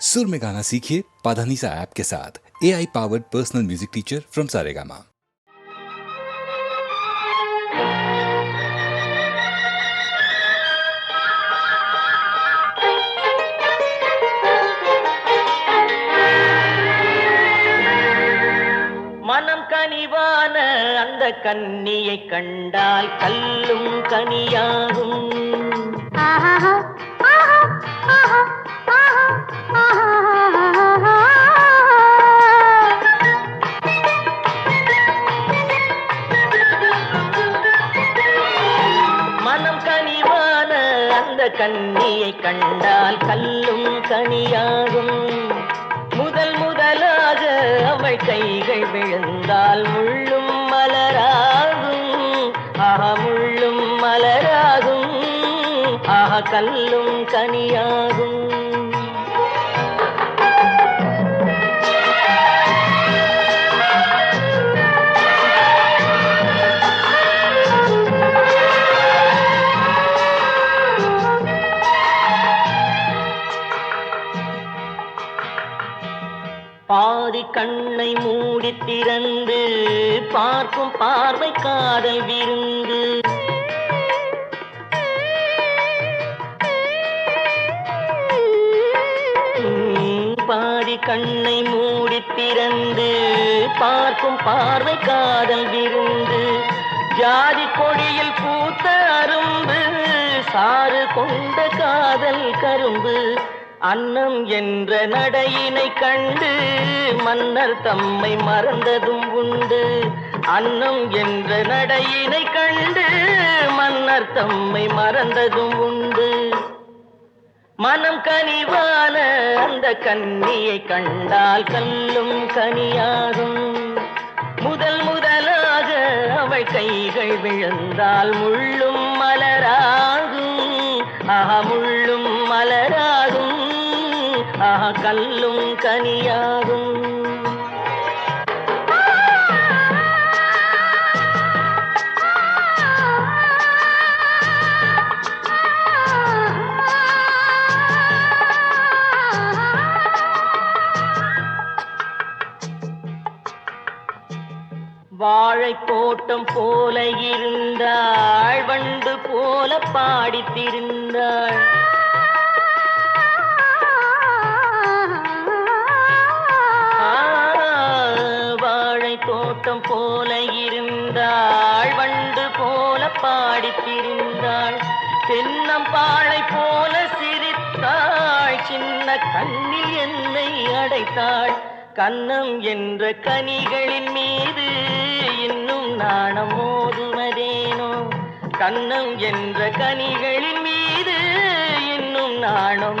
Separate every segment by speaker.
Speaker 1: सुर में गाना सीखिए पाधानीसा ऐप के साथ A I powered personal music teacher from Saregama
Speaker 2: மனம் கனிவான அந்த கன்னியை கண்டால் கல்லும் கனியாகும் கண்ணியை கண்டால் கல்லும் கனியாகும். முதல் முதலாக அவள் கைகள் விழுந்தால் முள்ளும் மலராகும். ஆஹ முள்ளும் மலராகும். ஆஹ கல்லும் பார்வை காதல் விருந்து. உம், பாதி கண்ணை மூடி திறந்து பார்க்கும் பார்வை காதல் விருந்து. ஜாதி கொடியில் பூத்த அரும்பு சாறு கொண்ட காதல் கரும்பு. அன்னம் என்ற நடையினை கண்டு மன்னர் தம்மை மறந்ததும் உண்டு. அன்னம் என்ற நடையினை கண்டு மன்னர் தம்மை மறந்ததும் உண்டு. மனம் கனிவான அந்த கன்னியை கண்டால் கல்லும் கனியாகும். முதல் முதலாக அவள் கைகள் விழுந்தால் முள்ளும் மலராகும். ஆஹா முள்ளும் மலராகும். ஆஹா கல்லும் கனியாகும். கூட்டம் போல இருந்தாள் வண்டு போல பாடித்திருந்தாள். வாழை தோட்டம் போல இருந்தாள் வண்டு போல பாடித்திருந்தாள். திரிந்தாள் தென்னம்பாழை போல சிரித்தாள் சின்ன கண்ணில் என்னை அடைத்தாள். கன்னம் என்ற கனிகளின் மீது நாணம் மோதுவதேனோ கண்ணம் என்ற கனிகளின் மீது இன்னும் நாணம்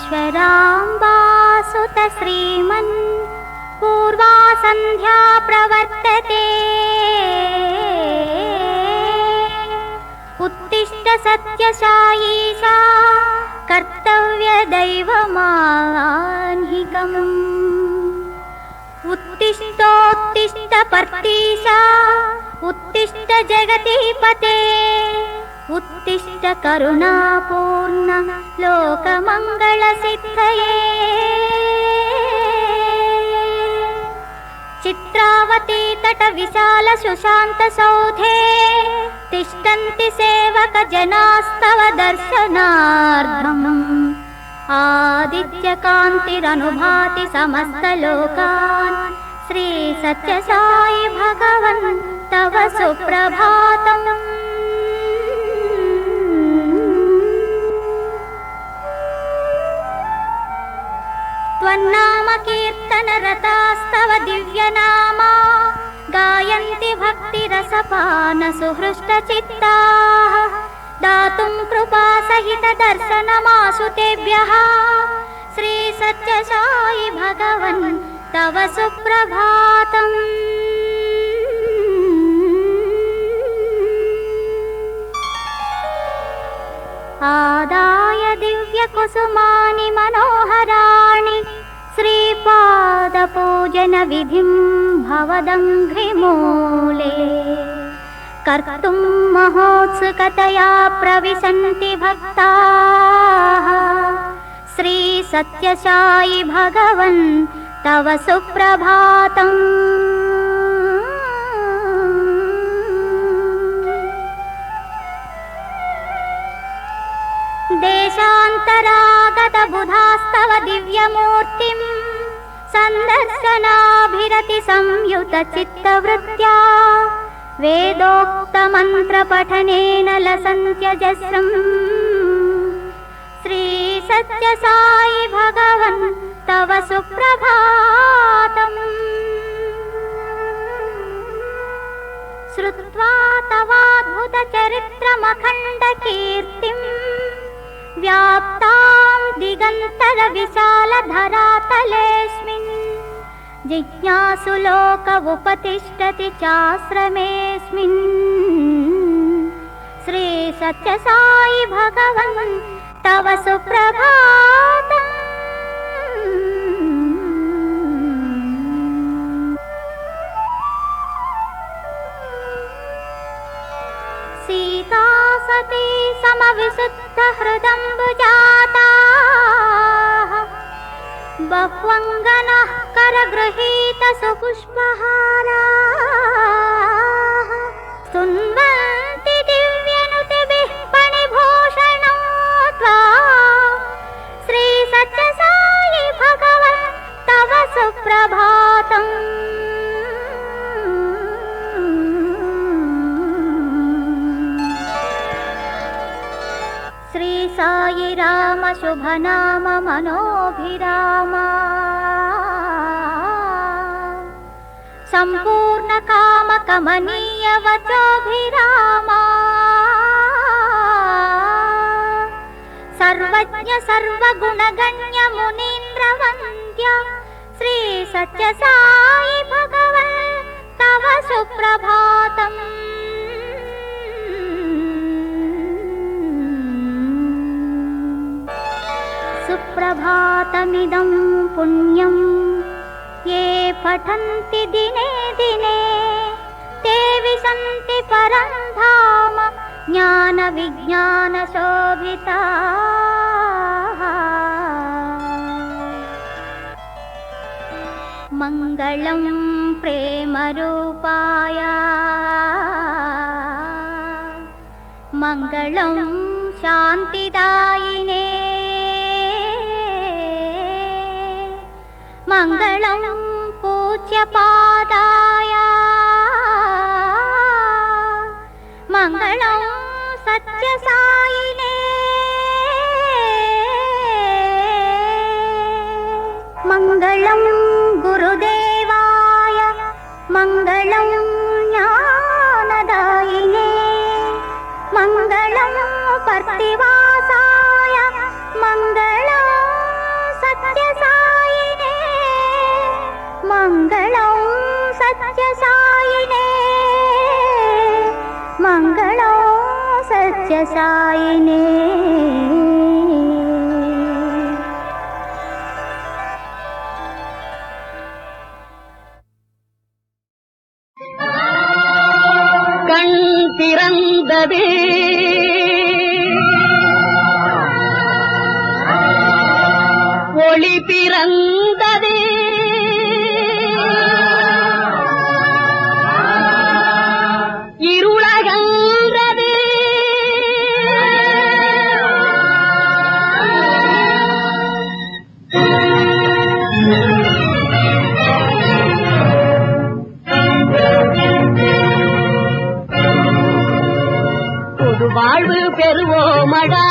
Speaker 3: ईश्वराम्बासुत श्रीमन् पूर्वा सन्ध्या प्रवर्तते। उत्तिष्ठ सत्यसायीशा कर्तव्यदैवमाह्निकम् उत्तिष्ठोत्तिष्ठ पर्तीशा उत्तिष्ठ जगतीपते उत्तिष्ठ करुणापूर्ण लोकमङ्गलसिद्धये। चित्रावती तटविशालसुशान्तसौधे तिष्ठन्ति सेवकजनास्तव दर्शनार्थम्। आदित्यकान्तिरनुभाति समस्तलोकान् श्रीसत्यसायि भगवन् तव सुप्रभातम्। त्वन्नाम कीर्तनरतास्तव दिव्यनामा गायन्ति भक्तिरसपान सुहृष्टचित्ताः दातुं कृपासहित दर्शनमासु तेभ्यः। श्रीसत्यसाई भगवन् तव सुप्रभातम्। आदाय दिव्यकुसुमानि मनोहराणि श्रीपादपूजनविधिं भवदङ्घ्रिमूले। कर्तुं महोत्सुकतया प्रविशन्ति भक्ताः। श्रीसत्यसाई भगवन् तव सुप्रभातम् देशान्तरागतबुधास्तव दिव्यमूर्तिम् सन्दर्शनाभिरति संयुत चित्तवृत्त्या। वेदोक्तमन्त्रपठनेन लसन्त्यजस्रम्। श्रीसत्यसाई भगवन् तव सुप्रभातम्। श्रुत्वा तवाद्भुतचरित्रमखण्डकीर्तिम् व्याप्तां दिगन्तरविशालधरातलेऽस्मिन् जिज्ञासुलोक उपतिष्ठति चाश्रमेऽस्मिन्। श्रीसत्यसाई भगवन् तव सुप्रभातम् सती समविशुद्धहृदम्बुजाता बह्वङ्गनः करगृहीत सुपुष्पहारा। सुन्वन्ति दिव्यनुतिभिः पणिभूषणो त्वा श्रीसत्यसाई भगवन् तव सुप्रभातम् साई राम सुगनाम मनोभिरामा। सम्पूर्णकामकमनीयवचभिरामा सर्वज्ञ सर्वगुणगण्यमुनीन्द्रवन्द्य श्रीसत्य साई भगवन् तव सुप्रभातम्। सुप्रभातमिदं पुण्यं। ये पठन्ति दिने दिने ते विशन्ति परं धाम ज्ञानविज्ञानशोभिताः। मङ्गलं प्रेमरूपाय। मङ्गलं शान्तिदायिने मङ्गलं पूज्यपा பஞ்ச சாயினே
Speaker 4: கண் திறந்தது. ஒளி பிறந்த பெறுவோமடா.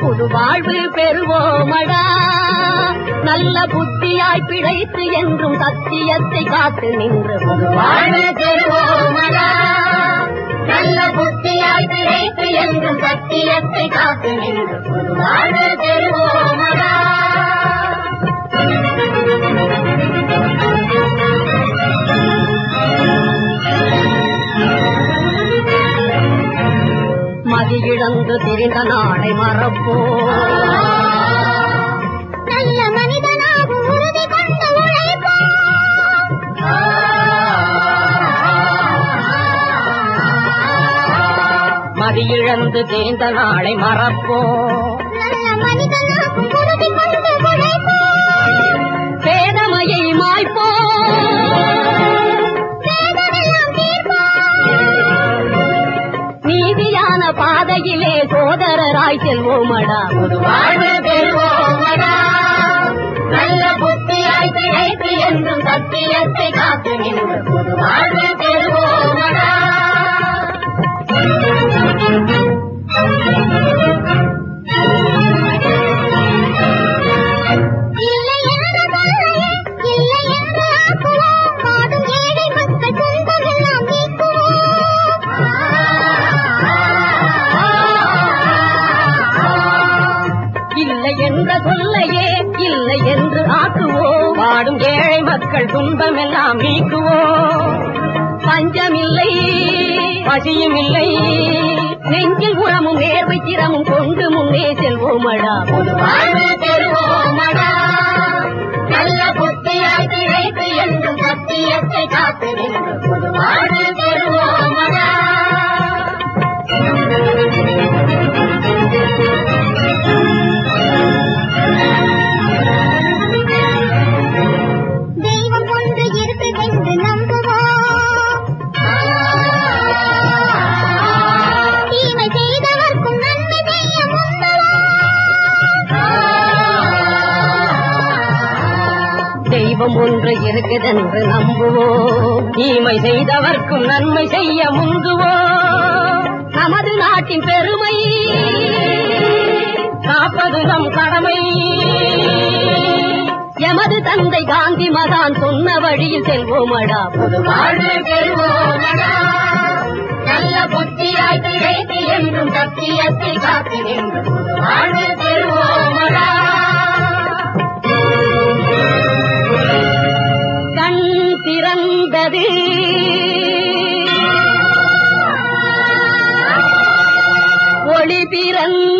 Speaker 4: புது வாழ்வு பெறுவோமடா. நல்ல புத்தியாய் பிழைத்து என்றும் சத்தியத்தை காத்து நின்று புது வாழ்வு பெறுவோமடா. நல்ல புத்தியாய் பிழைத்து என்றும் சத்தியத்தை காத்து நின்று புது வாழ்வு பெறுவோமடா. மதியிழந்து திரிந்த நாளை மறப்போ
Speaker 3: நல்ல மனிதனாகும் உறுதி கொண்ட
Speaker 4: மதியிழந்து திரிந்த நாளை மறப்போ சோதரராய் செல்வோமடா. புது நல்ல புத்தியாய் என்றும் சத்தியத்தை காத்து நின்று. புது வாழ்வு
Speaker 3: ஆக்குவோம்
Speaker 4: வாடும் ஏழை மக்கள் துன்பமெல்லாம் நீக்குவோம். பஞ்சமில்லை பசியும் இல்லை நெஞ்சில் உரமும் நேர்வை திறமும் கொண்டு முன்னே செல்வோமடா. பெறுவோமடா. நல்ல புத்தியாய் திளைத்து என்றும் சத்தியத்தை காத்து நின்று. புது வாழ்வு பெறுவோமடா.
Speaker 3: தெய்வம் ஒன்று இருக்குதென்று நம்புவோம். தீமை செய்தவர்க்கும் நன்மை செய்ய முந்துவோம்.
Speaker 4: நமது நாட்டின் பெருமை காப்பது நம் கடமை. எமது தந்தை காந்தி மகான் சொன்ன வழியில் செல்வோமடா புது வாழ்வு பெறுவோமடா நல்ல புத்தியாய் திகைத்து என்றும் சத்தியத்தை காத்து நின்று புது வாழ்வு பெறுவோமடா திறந்தது ஒளி
Speaker 5: பிறந்த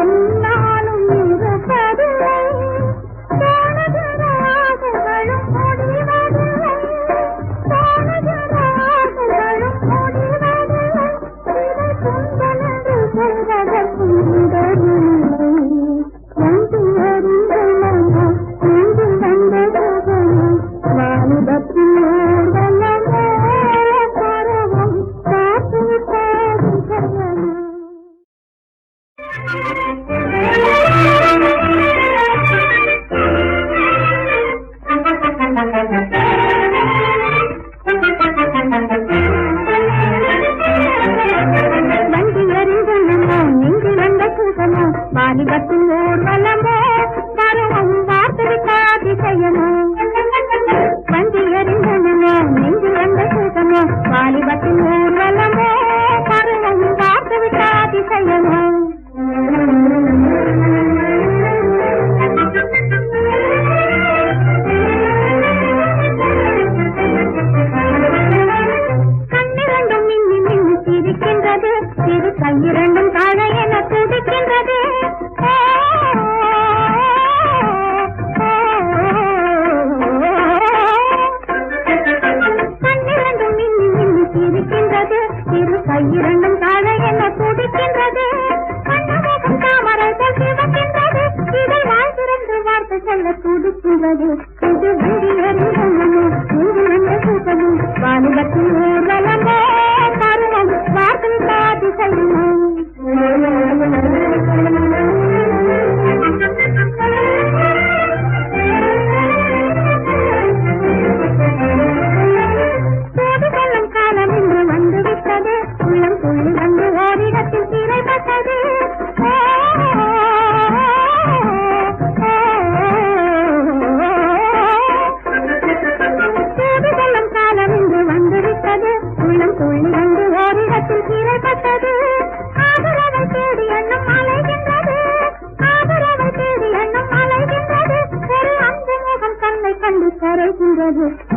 Speaker 5: Thank you. கூட்டமோ வாலிபத்தின் never